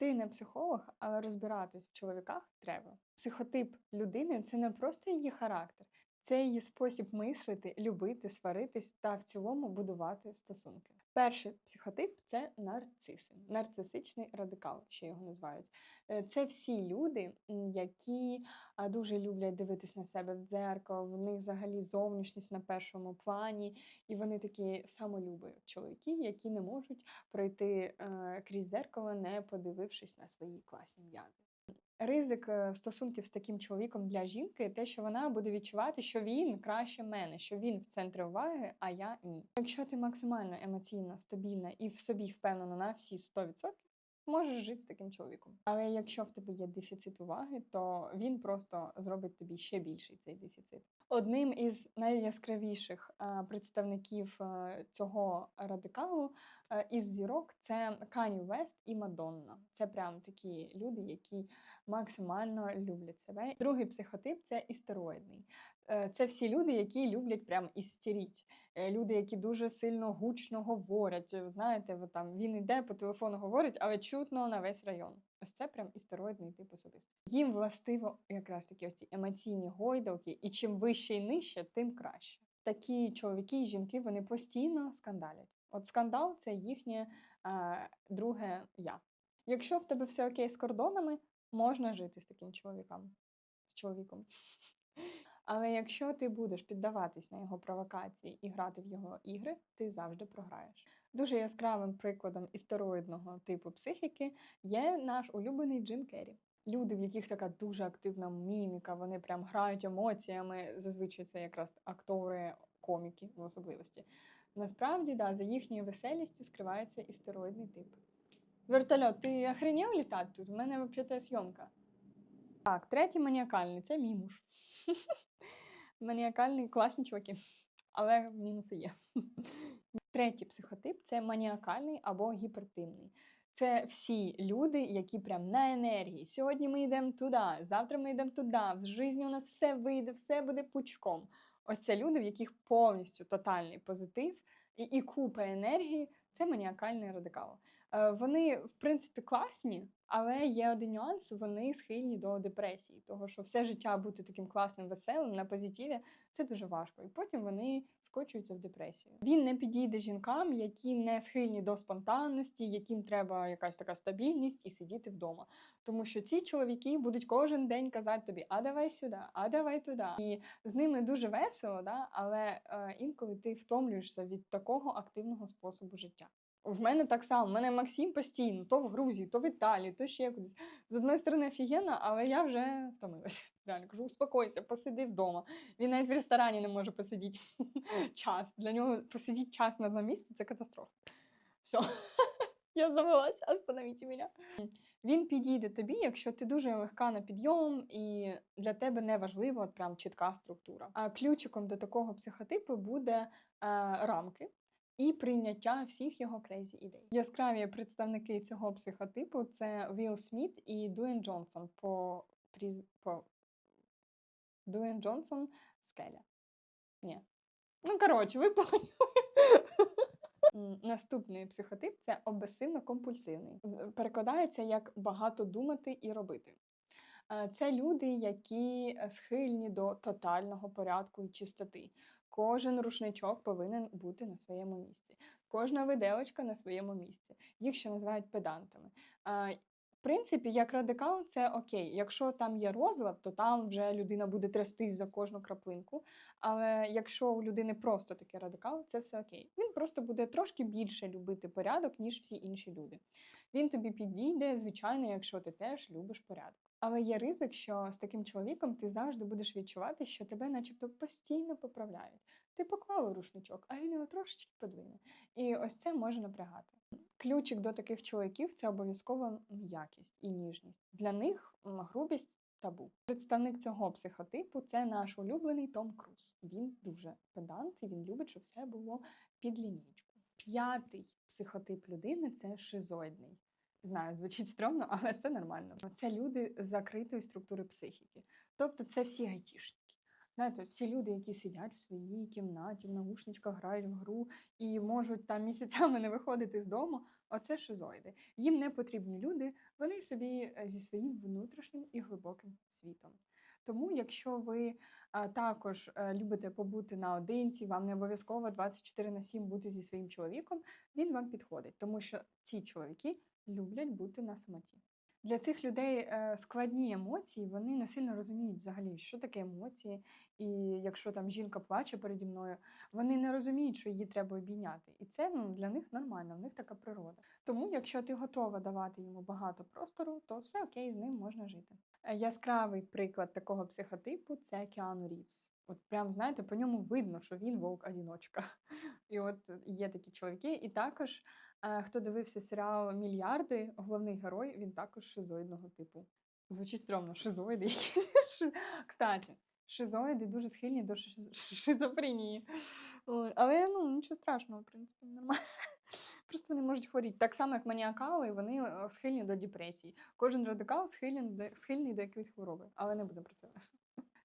Ти не психолог, але розбиратись в чоловіках треба. Психотип людини це не просто її характер, це її спосіб мислити, любити, сваритись та в цілому будувати стосунки. Перший психотип це нарциси, нарцисичний радикал, ще його називають. Е, Це всі люди, які дуже люблять дивитись на себе в дзеркало, в них взагалі зовнішність на першому плані, і вони такі самолюбиві чоловіки, які не можуть пройти е, крізь зеркало, не подивившись на свої класні м'язи. Ризик е, стосунків з таким чоловіком для жінки те, що вона буде відчувати, що він краще мене, що він в центрі уваги, а я ні. Якщо ти максимально емоційно стабільна і в собі впевнена на всі 100%, можеш жити з таким чоловіком. Але якщо в тебе є дефіцит уваги, то він просто зробить тобі ще більший цей дефіцит. Одним із найяскравіших е, представників е, цього радикалу е, із зірок це Кані Вест і Мадонна. Це прям такі люди, які максимально люблять себе. Другий психотип це істероїдний. Е, Це всі люди, які люблять прям істеріть. Е, Люди, які дуже сильно гучно говорять. Е, Знаєте, ви там він іде по телефону говорить, але чутно на весь район. Ось це прям істероїдний тип особистості. Їм властиво якраз такі ось ці емоційні гойдалки, і чим вище і нижче, тим краще. Такі чоловіки і жінки вони постійно скандалять. От скандал це їхнє е, друге я. Якщо в тебе все окей з кордонами, можна жити з таким чоловіком. З чоловіком. Але якщо ти будеш піддаватись на його провокації і грати в його ігри, ти завжди програєш. Дуже яскравим прикладом істероїдного типу психіки є наш улюблений Джим Керрі. Люди, в яких така дуже активна міміка, вони прям грають емоціями. Зазвичай це якраз актори, коміки в особливості. Насправді, да, за їхньою веселістю скривається істероїдний тип. Вертольот, ти охренів літати тут? У мене взагалі зйомка. Так, третій маніакальний це мій муж. Маніакальний класні чуваки, але мінуси є. Третій психотип це маніакальний або гіпертимний. Це всі люди, які прям на енергії. Сьогодні ми йдемо туди, завтра ми йдемо туди. В житті у нас все вийде, все буде пучком. Ось це люди, в яких повністю тотальний позитив і, і купа енергії. Це маніакальний радикал. Е, Вони, в принципі, класні, але є один нюанс: вони схильні до депресії, того що все життя бути таким класним, веселим на позитиві це дуже важко. І потім вони скочуються в депресію. Він не підійде жінкам, які не схильні до спонтанності, яким треба якась така стабільність і сидіти вдома. Тому що ці чоловіки будуть кожен день казати тобі: а давай сюди, а давай туди. І з ними дуже весело, да? але е, інколи ти втомлюєшся від такого активного способу життя. В мене так само. У мене Максим постійно, то в Грузії, то в Італії, то ще кудись. З одної сторони, офігенно, але я вже втомилася. Реально кажу, успокойся, посиди вдома. Він навіть в ресторані не може посидіти час. Для нього посидіти час на одному місці це катастрофа. Все, я завелась, остановіть мене. Він підійде тобі, якщо ти дуже легка на підйом, і для тебе не важливо прям чітка структура. А ключиком до такого психотипу буде е, рамки і прийняття всіх його крейзі ідей. Яскраві представники цього психотипу це Вілл Сміт і Дуен Джонсон по, по... Дуен Джонсон Скеля. Ні. Ну, коротше, ви поняли. Наступний психотип це обсесивно-компульсивний. Перекладається як багато думати і робити. Е, Це люди, які схильні до тотального порядку і чистоти. Кожен рушничок повинен бути на своєму місці, кожна виделочка на своєму місці. Їх ще називають педантами. В принципі, як радикал, це окей. Якщо там є розлад, то там вже людина буде трястись за кожну краплинку. Але якщо у людини просто такий радикал, це все окей. Він просто буде трошки більше любити порядок, ніж всі інші люди. Він тобі підійде, звичайно, якщо ти теж любиш порядок. Але є ризик, що з таким чоловіком ти завжди будеш відчувати, що тебе, начебто, постійно поправляють. Ти поклала рушничок, а він його трошечки подвине. І ось це може напрягати. Ключик до таких чоловіків це обов'язково м'якість і ніжність. Для них грубість табу. Представник цього психотипу це наш улюблений Том Круз. Він дуже педант і він любить, щоб все було під лінійку. П'ятий психотип людини це шизоїдний. Знаю, звучить стрьомно, але це нормально. Це люди з закритої структури психіки. Тобто це всі гайтішники. Знаєте, всі люди, які сидять в своїй кімнаті, в наушничках грають в гру і можуть там місяцями не виходити з дому, Оце шизоїди. Їм не потрібні люди, вони собі е, зі своїм внутрішнім і глибоким світом. Тому, якщо ви а, також е, любите побути наодинці, вам не обов'язково 24 на 7 бути зі своїм чоловіком, він вам підходить, тому що ці чоловіки люблять бути на самоті. Для цих людей е, складні емоції, вони не сильно розуміють взагалі, що таке емоції. І якщо там жінка плаче переді мною, вони не розуміють, що її треба обійняти. І це ну, для них нормально, в них така природа. Тому, якщо ти готова давати йому багато простору, то все окей, з ним можна жити. Е, Яскравий приклад такого психотипу це Кіану Рівс. От прям знаєте, по ньому видно, що він вовк одіночка. І от є такі чоловіки, і також. Е, Хто дивився серіал Мільярди, головний герой, він також шизоїдного типу. Звучить стрьомно, шизоїди. Кстати, шизоїди дуже схильні до шиз- шизофренії. Але ну нічого страшного, в принципі, нормально. Просто вони можуть хворіти. Так само, як маніакали, вони е, схильні до депресії. Кожен радикал схильний до, схильний до якоїсь хвороби, але не будемо про це.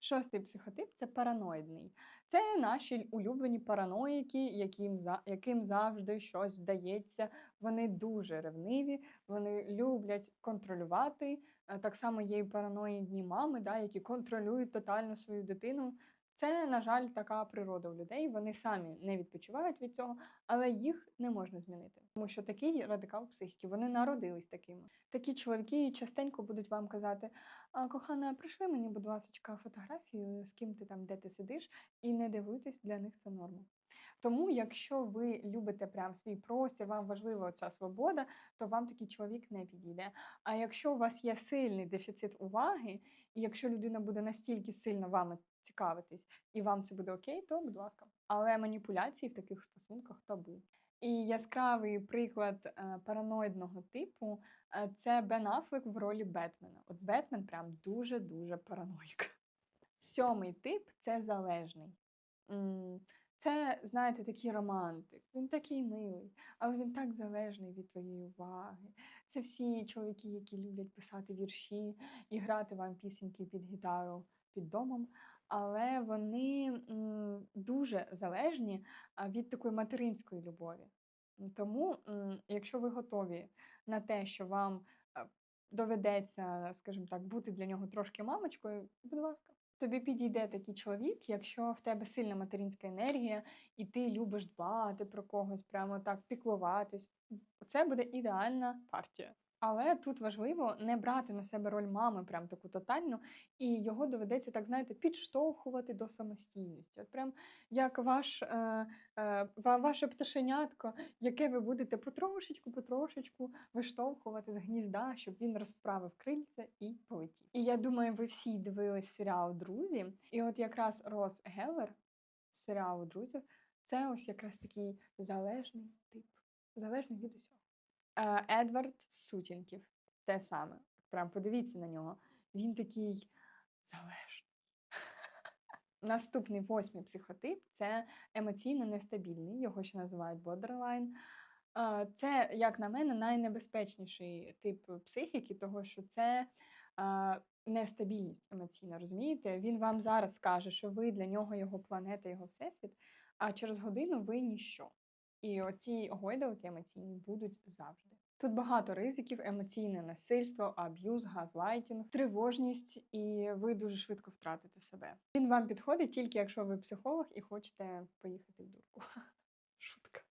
Шостий психотип це параноїдний. Це наші улюблені параноїки, яким, яким завжди щось здається. Вони дуже ревниві, вони люблять контролювати. Е, Так само є і параноїдні мами, да, які контролюють тотально свою дитину. Це, на жаль, така природа у людей. Вони самі не відпочивають від цього, але їх не можна змінити. Тому що такий радикал психіки, вони народились такими. Такі чоловіки частенько будуть вам казати: а, кохана, прийшли мені, будь ласка, фотографію, з ким ти там, де ти сидиш, і не дивуйтесь, для них це норма. Тому, якщо ви любите прям свій простір, вам важлива ця свобода, то вам такий чоловік не підійде. А якщо у вас є сильний дефіцит уваги, і якщо людина буде настільки сильно вами цікавитись, і вам це буде окей, то будь ласка. Але маніпуляції в таких стосунках табу. І яскравий приклад е, параноїдного типу е, це Бен Аффлек в ролі Бетмена. От Бетмен прям дуже-дуже параноїк. Сьомий тип це залежний. Це, знаєте, такий романтик. Він такий милий, але він так залежний від твоєї уваги. Це всі чоловіки, які люблять писати вірші і грати вам пісеньки під гітару під домом. Але вони дуже залежні від такої материнської любові. Тому, якщо ви готові на те, що вам доведеться, скажімо так, бути для нього трошки мамочкою, будь ласка. Тобі підійде такий чоловік, якщо в тебе сильна материнська енергія, і ти любиш дбати про когось, прямо так піклуватись. Це буде ідеальна партія. Але тут важливо не брати на себе роль мами, прям таку тотальну, і його доведеться так, знаєте, підштовхувати до самостійності. От прям як ваш, е, е, ваше пташенятко, яке ви будете потрошечку, потрошечку виштовхувати з гнізда, щоб він розправив крильця і полетів. І я думаю, ви всі дивились серіал Друзі. І от якраз Рос Геллер серіалу Друзів це ось якраз такий залежний тип, залежний від усього. Е, Едвард Сутінків те саме. Прям подивіться на нього. Він такий залежний. Наступний восьмий психотип це емоційно нестабільний, його ще називають borderline. Е, Це, як на мене, найнебезпечніший тип психіки, того що це е, нестабільність емоційна. Розумієте? Він вам зараз скаже, що ви для нього його планета, його всесвіт, а через годину ви ніщо. І оці гойдалки емоційні будуть завжди. Тут багато ризиків: емоційне насильство, аб'юз, газлайтінг, тривожність, і ви дуже швидко втратите себе. Він вам підходить тільки якщо ви психолог і хочете поїхати в дурку. Шутка.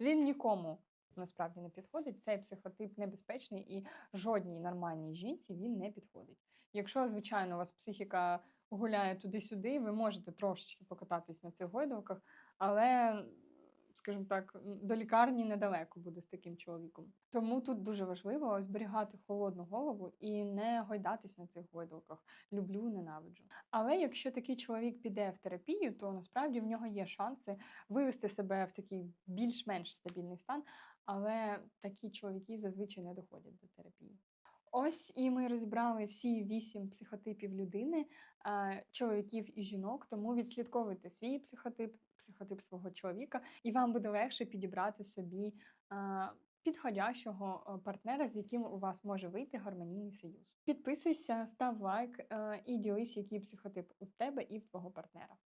Він нікому насправді не підходить. Цей психотип небезпечний і жодній нормальній жінці він не підходить. Якщо, звичайно, у вас психіка гуляє туди-сюди, ви можете трошечки покататись на цих гойдалках, але скажімо так, до лікарні недалеко буде з таким чоловіком. Тому тут дуже важливо зберігати холодну голову і не гойдатись на цих гойдалках. Люблю, ненавиджу. Але якщо такий чоловік піде в терапію, то насправді в нього є шанси вивести себе в такий більш-менш стабільний стан. Але такі чоловіки зазвичай не доходять до терапії. Ось і ми розібрали всі вісім психотипів людини, чоловіків і жінок. Тому відслідковуйте свій психотип, психотип свого чоловіка, і вам буде легше підібрати собі підходящого партнера, з яким у вас може вийти гармонійний союз. Підписуйся, став лайк і ділись, який психотип у тебе і в твого партнера.